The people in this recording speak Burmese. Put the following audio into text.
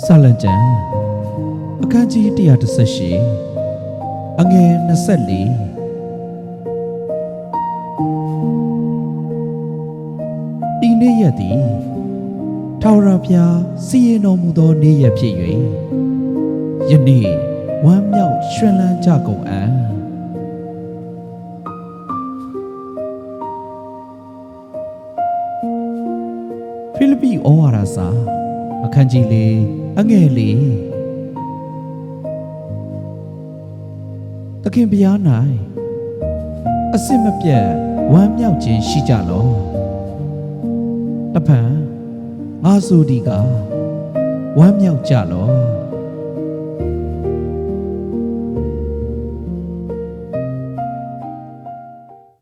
ဆာလံကျန်အခန်းကြီး138အငယ်24ဤနေ့ရက်သည်ထာဝရဘုရားစီရင်တော်မူသောနေ့ရက်ဖြစ်၍ယနေ့ဝမ်းမြောက်ရွှင်လန်းကြကုန်အံ့ဖိလိပ္ပိဩဝါဒစာ အခန်းကြီးလေးအငယ်လေးသခင်ဘုရား၌အစစ်မပြတ်ဝမ်းမြောက်ခြင်းရှိကြလောတပံငါဆိုဒီကဝမ်းမြောက်ကြလော